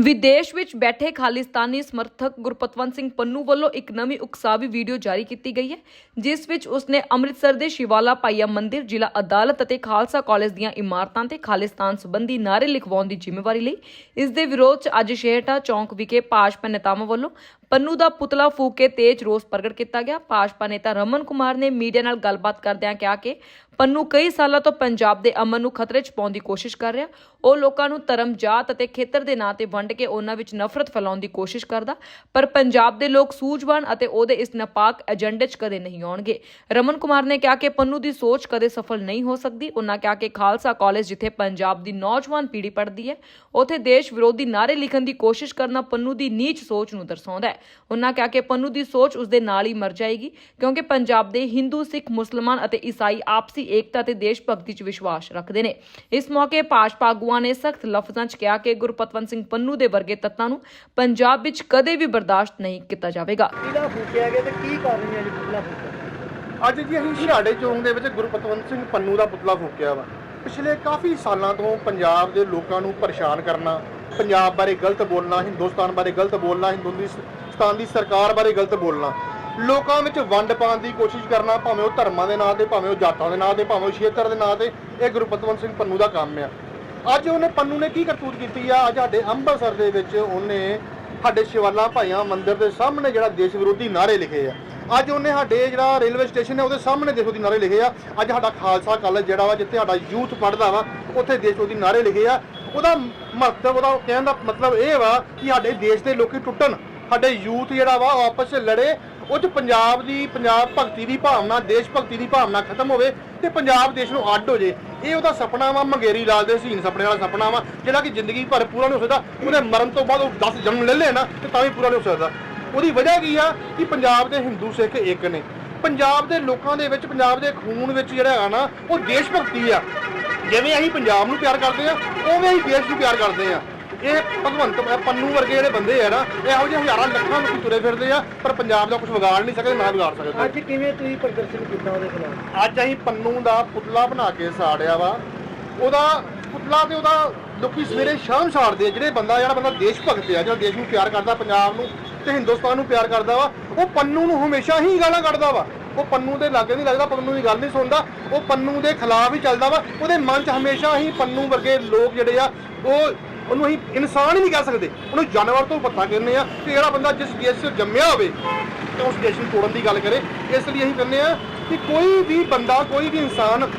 ਵਿਦੇਸ਼ ਵਿੱਚ ਬੈਠੇ ਖਾਲਿਸਤਾਨੀ ਸਮਰਥਕ ਗੁਰਪਤਵੰਤ ਸਿੰਘ ਪੰਨੂ ਵੱਲੋਂ ਇੱਕ ਨਵੀਂ ਉਕਸਾਵੀ ਵੀਡੀਓ ਜਾਰੀ ਕੀਤੀ ਗਈ ਹੈ, ਜਿਸ ਵਿੱਚ ਉਸਨੇ ਅੰਮ੍ਰਿਤਸਰ ਦੇ ਸ਼ਿਵਾਲਾ ਪਾਈਆ ਮੰਦਿਰ, ਜ਼ਿਲ੍ਹਾ ਅਦਾਲਤ ਅਤੇ ਖਾਲਸਾ ਕਾਲਜ ਦੀਆਂ ਇਮਾਰਤਾਂ ਤੇ ਖਾਲਿਸਤਾਨ ਸੰਬੰਧੀ ਨਾਅਰੇ ਲਿਖਵਾਉਣ ਦੀ ਜ਼ਿੰਮੇਵਾਰੀ ਲਈ। ਇਸ ਦੇ ਵਿਰੋਧ 'ਚ ਅੱਜ ਸ਼ੇਰਟਾ ਚੌਂਕ ਵਿਖੇ ਭਾਜਪਾ ਨੇਤਾਵਾਂ ਵੱਲੋਂ ਪੰਨੂ ਦਾ ਪੁਤਲਾ ਫੂਕ ਕੇ ਤੇਜ਼ ਰੋਸ ਪ੍ਰਗਟ ਕੀਤਾ ਗਿਆ। ਭਾਜਪਾ ਨੇਤਾ ਰਮਨ ਕੁਮਾਰ ਨੇ ਮੀਡੀਆ ਨਾਲ ਗੱਲਬਾਤ ਕਰਦਿਆਂ ਕਿਹਾ ਕਿ ਪੰਨੂ ਕਈ ਸਾਲਾਂ ਤੋਂ ਪੰਜਾਬ ਦੇ ਅਮਨ ਨੂੰ ਖਤਰੇ 'ਚ ਪਾਉਣ ਦੀ ਕੋਸ਼ਿਸ਼ ਕਰ ਰਿਹਾ। ਉਹ ਲੋਕਾਂ ਨੂੰ ਧਰਮ, ਜਾਤ ਅਤੇ ਖੇਤਰ ਦੇ ਨਾਂ ਤੇ ਵੰਡ ਕੇ ਉਹਨਾਂ ਵਿੱਚ ਨਫ਼ਰਤ ਫੈਲਾਉਣ ਦੀ ਕੋਸ਼ਿਸ਼ ਕਰਦਾ। ਪਰ ਪੰਜਾਬ ਦੇ ਲੋਕ ਸੂਝਵਾਨ ਅਤੇ ਉਹਦੇ ਇਸ ਨਪਾਕ ਏਜੰਡੇ 'ਚ ਕਦੇ ਨਹੀਂ ਆਉਣਗੇ। ਰਮਨ ਕੁਮਾਰ ਨੇ ਕਿਹਾ ਕਿ ਪੰਨੂ ਦੀ ਸੋਚ ਕਦੇ ਸਫਲ ਨਹੀਂ ਹੋ ਸਕਦੀ। ਉਹਨਾਂ ਕਿਹਾ ਕਿ ਖਾਲਸਾ ਕਾਲਜ ਜਿੱਥੇ ਪੰਜਾਬ ਦੀ ਨੌਜਵਾਨ ਪੀੜ੍ਹੀ ਪੜ੍ਹਦੀ ਹੈ, ਉਥੇ ਦੇਸ਼ ਵਿਰੋਧੀ ਨਾਅਰੇ ਲਿਖਣ ਦੀ ਕੋਸ਼ਿਸ਼ ਕਰਨਾ ਪੰਨੂ ਦੀ ਨੀਚ ਸੋਚ ਨੂੰ ਦਰਸਾਉਂਦਾ ਹੈ। ਉਹਨਾਂ ਕਿਹਾ ਕਿ ਪੰਨੂ ਦੀ ਸੋਚ ਉਸ ਦੇ ਨਾਲ ਹੀ ਮਰ ਜਾਏਗੀ ਕਿਉਂਕਿ ਪੰਜਾਬ ਦੇ ਹਿੰਦੂ ਸਿੱਖ ਮੁਸਲਮਾਨ ਅਤੇ ਈਸਾਈ ਆਪਸੀ ਏਕਤਾ ਤੇ ਦੇਸ਼ ਭਗਤੀ 'ਚ ਵਿਸ਼ਵਾਸ ਰੱਖਦੇ ਨੇ। ਇਸ ਮੌਕੇ ਭਾਜਪਾ ਆਗੂਆਂ ਨੇ ਸਖਤ ਲਫ਼ਜ਼ਾਂ 'ਚ ਕਿਹਾ ਕਿ ਗੁਰਪਤਵੰਤ ਸਿੰਘ ਪੰਨੂ ਦੇ ਵਰਗੇ ਤੱਤਾਂ ਨੂੰ ਪੰਜਾਬ ਵਿੱਚ ਕਦੇ ਵੀ ਬਰਦਾਸ਼ਤ ਨਹੀਂ ਕੀਤਾ ਜਾਵੇਗਾ। ਕਿਹਦਾ ਫੂਕਿਆ ਗਿਆ ਤੇ ਕੀ ਕਾਰਨ ਹੈ ਜੀ ਪੁਤਲਾ ਫੂਕਣ ਅੱਜ ਜੀ ਅਸੀਂ ਛਿਹਾੜੇ ਚੌਂਕ ਦੇ ਵਿੱਚ ਗੁਰਪਤਵੰਤ ਸਿੰਘ ਪੰਨੂ ਦਾ ਪੁਤਲਾ ਫੂਕਿਆ ਵਾ। ਪਿਛਲੇ ਕਾਫੀ ਸਾਲਾਂ ਤੋਂ ਪੰਜਾਬ ਦੇ ਲੋਕਾਂ ਨੂੰ ਪਰੇਸ਼ਾਨ ਕਰਨਾ ਪੰਜਾਬ ਬਾਰੇ ਗਲਤ ਬੋਲਣਾ ਹਿੰਦੁਸਤਾਨ ਬਾਰੇ ਗਲਤ ਬੋਲਣਾ ਹਿੰਦੁਸਤਾਨ ਦੀ ਦੀ ਸਰਕਾਰ ਬਾਰੇ ਗਲਤ ਬੋਲਣਾ। ਲੋਕਾਂ ਵਿੱਚ ਵੰਡ ਪਾਉਣ ਦੀ ਕੋਸ਼ਿਸ਼ ਕਰਨਾ ਭਾਵੇਂ ਉਹ ਧਰਮਾਂ ਦੇ ਨਾਂ ਤੇ, ਭਾਵੇਂ ਉਹ ਜਾਤਾਂ ਦੇ ਨਾਂ ਤੇ, ਭਾਵੇਂ ਉਹ ਖੇਤਰ ਦੇ ਨਾਂ ਤੇ, ਇਹ ਗੁਰਪਤਵੰਤ ਸਿੰਘ ਪੰਨੂ ਦਾ ਕੰਮ ਆ। ਅੱਜ ਉਹਨੇ ਪੰਨੂ ਨੇ ਕੀ ਕਰਤੂਤ ਕੀਤੀ ਆ? ਅੱਜ ਸਾਡੇ ਅੰਮ੍ਰਿਤਸਰ ਦੇ ਵਿੱਚ ਉਹਨੇ ਸਾਡੇ ਸ਼ਿਵਾਲਾ ਭਾਈਆਂ ਮੰਦਿਰ ਦੇ ਸਾਹਮਣੇ ਜਿਹੜਾ ਦੇਸ਼ ਵਿਰੋਧੀ ਨਾਅਰੇ ਲਿਖੇ ਆ। ਅੱਜ ਉਹਨੇ ਸਾਡੇ ਜਿਹੜਾ ਰੇਲਵੇ ਸਟੇਸ਼ਨ ਹੈ, ਉਹਦੇ ਸਾਹਮਣੇ ਦੇਸ਼ ਵਿਰੋਧੀ ਨਾਅਰੇ ਲਿਖੇ ਆ। ਅੱਜ ਸਾਡਾ ਖਾਲਸਾ ਕਾਲਜ ਜਿਹੜਾ ਵਾ, ਜਿੱਥੇ ਸਾਡਾ ਯੂਥ ਪੜ੍ਹਦਾ ਵਾ, ਉੱਥੇ ਦੇਸ਼ ਵਿਰੋਧੀ ਨਾਅਰੇ ਲਿਖੇ ਆ। ਉਹਦਾ ਮਹੱਤਵ, ਉਹਦਾ ਕਹਿਣ ਦਾ ਮਤਲਬ ਇਹ ਵਾ ਕਿ ਸਾਡੇ ਦੇਸ਼ ਦੇ ਲੋਕੀ ਟੁੱਟਣ। ਸਾਡੇ ਯੂਥ ਜਿਹੜਾ ਵਾ, ਉਹ ਆਪਸ ਵਿੱਚ ਲੜੇ, ਉਹ 'ਚ ਪੰਜਾਬ ਦੀ, ਪੰਜਾਬ ਭਗਤੀ ਦੀ ਭਾਵਨਾ, ਦੇਸ਼ ਭਗਤੀ ਦੀ ਭਾਵਨਾ ਖਤਮ ਹੋਵੇ ਤੇ ਪੰਜਾਬ ਦੇਸ਼ ਨੂੰ ਅੱਡ ਹੋ ਜੇ। ਇਹ ਉਹਦਾ ਸੁਪਨਾ ਵਾ, ਮੰਗੇਰੀ ਲਾਲ ਦੇ ਸੀਨ ਸੁਪਨੇ ਵਾਲਾ ਸੁਪਨਾ ਵਾ, ਜਿਹੜਾ ਕਿ ਜ਼ਿੰਦਗੀ ਭਰ ਪੂਰਾ ਨਹੀਂ ਹੋ ਸਕਦਾ। ਉਹਨੇ ਮਰਨ ਤੋਂ ਬਾਅਦ ਉਹ 10 ਜਨਮ ਲੈ ਲੈ ਨਾ, ਤੇ ਤਾਂ ਵੀ ਪੂਰਾ ਨਹੀਂ ਹੋ ਸਕਦਾ। ਉਹਦੀ ਵਜ੍ਹਾ ਕੀ ਆ ਕਿ ਪੰਜਾਬ ਦੇ ਹਿੰਦੂ ਸਿੱਖ ਇੱਕ ਨੇ। ਪੰਜਾਬ ਦੇ ਲੋਕਾਂ ਦੇ ਵਿੱਚ, ਪੰਜਾਬ ਦੇ ਖੂਨ ਵਿੱਚ ਜਿਹੜਾ ਹੈਗਾ ਨਾ, ਉਹ ਦੇਸ਼ ਭਗਤੀ ਆ। ਜਿਵੇਂ ਅਸੀਂ ਪੰਜਾਬ ਨੂੰ ਪਿਆਰ ਕਰਦੇ ਆ, ਉਵੇਂ ਅਸੀਂ ਦੇਸ਼ ਨੂੰ ਪਿਆਰ ਕਰਦੇ ਆ। ਇਹ ਭਗਵੰਤ ਪੰਨੂ ਵਰਗੇ ਜਿਹੜੇ ਬੰਦੇ ਆ ਨਾ ਇਹੋ ਜਿਹੇ ਹਜ਼ਾਰਾਂ ਲੱਖਾਂ ਲੋਕੀ ਤੁਰੇ ਫਿਰਦੇ ਆ ਪਰ ਪੰਜਾਬ ਦਾ ਕੁਝ ਵਿਗਾੜ ਨਹੀਂ ਸਕਦੇ ਨਾ ਵਿਗਾੜ ਸਕਦੇ। ਅੱਜ ਕਿਵੇਂ ਤੁਸੀਂ ਪ੍ਰਦਰਸ਼ਨ ਕੀਤਾ ਉਹਦੇ ਖਿਲਾਫ? ਅੱਜ ਅਸੀਂ ਪੰਨੂ ਦਾ ਪੁਤਲਾ ਬਣਾ ਕੇ ਸਾੜਿਆ ਵਾ। ਉਹਦਾ ਪੁਤਲਾ ਤੇ ਉਹਦਾ ਲੋਕੀ ਸਵੇਰੇ ਸ਼ਾਮ ਸਾੜਦੇ ਆ ਜਿਹੜੇ ਬੰਦਾ ਜਿਹੜਾ ਬੰਦਾ ਦੇਸ਼ ਭਗਤ ਆ ਜਿਹੜਾ ਦੇਸ਼ ਨੂੰ ਪਿਆਰ ਕਰਦਾ ਪੰਜਾਬ ਨੂੰ ਤੇ ਹਿੰਦੁਸਤਾਨ ਨੂੰ ਪਿਆਰ ਕਰਦਾ ਵਾ ਉਹ ਪੰਨੂ ਨੂੰ ਹਮੇਸ਼ਾ ਹੀ ਗਾਲਾਂ ਕੱਢਦਾ ਵਾ। ਉਹ ਪੰਨੂ ਦੇ ਲਾਗੇ ਨਹੀਂ ਲੱਗਦਾ ਪੰਨੂ ਦੀ ਗੱਲ ਨਹੀਂ ਸੁਣਦਾ ਉਹ ਪੰਨੂ ਦੇ ਖਿਲਾਫ ਹੀ ਚੱਲਦਾ ਵਾ। ਉਹਦੇ ਮਨ 'ਚ ਹਮੇਸ਼ਾ ਹੀ ਪੰਨੂ ਵਰਗੇ ਲੋਕ ਜਿਹੜੇ ਆ ਉਹ ਉਹਨੂੰ ਅਸੀਂ ਇਨਸਾਨ ਹੀ ਨਹੀਂ ਕਹਿ ਸਕਦੇ। ਉਹਨੂੰ ਜਾਨਵਰ ਤੋਂ ਪੱਤਾ ਕਹਿੰਦੇ ਆ ਕਿ ਜਿਹੜਾ ਬੰਦਾ ਜਿਸ ਦੇਸ਼ 'ਚ ਜੰਮਿਆ ਹੋਵੇ ਤੇ ਉਸ ਦੇਸ਼ ਨੂੰ ਤੋੜਨ ਦੀ ਗੱਲ ਕਰੇ। ਇਸ ਲਈ ਅਸੀਂ ਕਹਿੰਦੇ ਆ ਕਿ ਕੋਈ ਵੀ ਬੰਦਾ, ਕੋਈ ਵੀ ਇਨਸਾਨ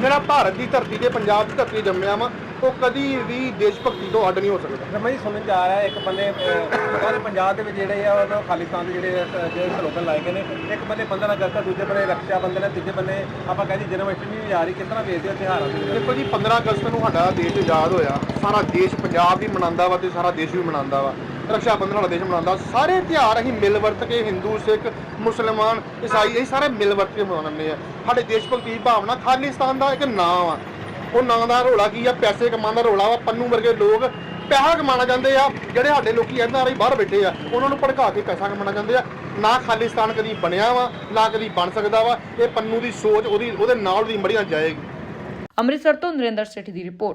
ਜਿਹੜਾ ਭਾਰਤ ਦੀ ਧਰਤੀ ਤੇ, ਪੰਜਾਬ ਦੀ ਧਰਤੀ ਤੇ ਜੰਮਿਆ ਵਾ ਉਹ ਕਦੀ ਵੀ ਦੇਸ਼ ਭਗਤੀ ਤੋਂ ਅੱਡ ਨਹੀਂ ਹੋ ਸਕਦਾ। ਰਮਨ ਜੀ ਸੁਣਨ ਚ ਆ ਰਿਹਾ ਇੱਕ ਬੰਦੇ ਸਾਰੇ ਪੰਜਾਬ ਦੇ ਵਿੱਚ ਜਿਹੜੇ ਆ ਉਹਨਾਂ ਖਾਲਿਸਤਾਨ ਦੇ ਜਿਹੜੇ ਜਿਹੜੇ ਸਲੋਗਨ ਲਾਏ ਗਏ ਨੇ। ਇੱਕ ਬੰਦੇ 15 ਅਗਸਤ ਆ ਦੂਜੇ ਬੰਦੇ ਰਕਸ਼ਾ ਬੰਧਨ ਹੈ ਤੀਜੇ ਬੰਦੇ ਆਪਾਂ ਕਹਿੰਦੇ ਜਨਮ ਅਸ਼ਟਮੀ ਵੀ ਆ ਰਹੀ ਕਿਸ ਤਰ੍ਹਾਂ ਵੇਖਦੇ ਹੋ ਤਿਉਹਾਰਾਂ ਦੇ ਦੇਖੋ ਜੀ 15 ਅਗਸਤ ਨੂੰ ਸਾਡਾ ਦੇਸ਼ ਆਜ਼ਾਦ ਹੋਇਆ। ਸਾਰਾ ਦੇਸ਼ ਪੰਜਾਬ ਵੀ ਮਨਾਉਂਦਾ ਵਾ ਤੇ ਸਾਰਾ ਦੇਸ਼ ਵੀ ਮਨਾਉਂਦਾ ਵਾ। ਰਕਸ਼ਾ ਬੰਧਨ ਵਾਲਾ ਦੇਸ਼ ਮਨਾਉਂਦਾ। ਸਾਰੇ ਤਿਉਹਾਰ ਅਸੀਂ ਮਿਲ ਵਰਤ ਕੇ ਹਿੰਦੂ ਸਿੱਖ ਮੁਸਲਮਾਨ ਈਸਾਈ ਅਸੀਂ ਸਾਰੇ ਮਿਲ ਵਰਤ ਕੇ ਮਨਾਉਂਦੇ ਆ। ਸਾਡੇ ਦੇਸ਼ ਭਗਤੀ ਦੀ ਭਾਵਨਾ ਖਾਲਿਸਤਾਨ ਦਾ ਇੱਕ ਨਾਮ ਆ ਉਹ ਨਾਂ ਦਾ ਰੋਲਾ ਕੀ ਆ? ਪੈਸੇ ਕਮਾਉਣ ਦਾ ਰੋਲਾ ਵਾ, ਪੰਨੂ ਵਰਗੇ ਲੋਕ ਪੈਸਾ ਕਮਾਉਣਾ ਚਾਹੁੰਦੇ ਆ, ਜਿਹੜੇ ਸਾਡੇ ਲੋਕੀ ਐਨ ਆਰ ਆਈ ਬਾਹਰ ਬੈਠੇ ਆ, ਉਹਨਾਂ ਨੂੰ ਭੜਕਾ ਕੇ ਪੈਸਾ ਕਮਾਉਣਾ ਚਾਹੁੰਦੇ ਆ। ਨਾ ਖਾਲਿਸਤਾਨ ਕਦੀ ਬਣਿਆ ਵਾ, ਨਾ ਕਦੀ ਬਣ ਸਕਦਾ ਵਾ, ਇਹ ਪੰਨੂ ਦੀ ਸੋਚ, ਉਹਦੀ, ਉਹਦੇ ਨਾਲ ਦੀ ਮੜੀਆਂ ਜਾਏਗੀ। ਅੰਮ੍ਰਿਤਸਰ ਤੋਂ ਨਰਿੰਦਰ ਸੇਠੀ ਦੀ ਰਿਪੋਰਟ।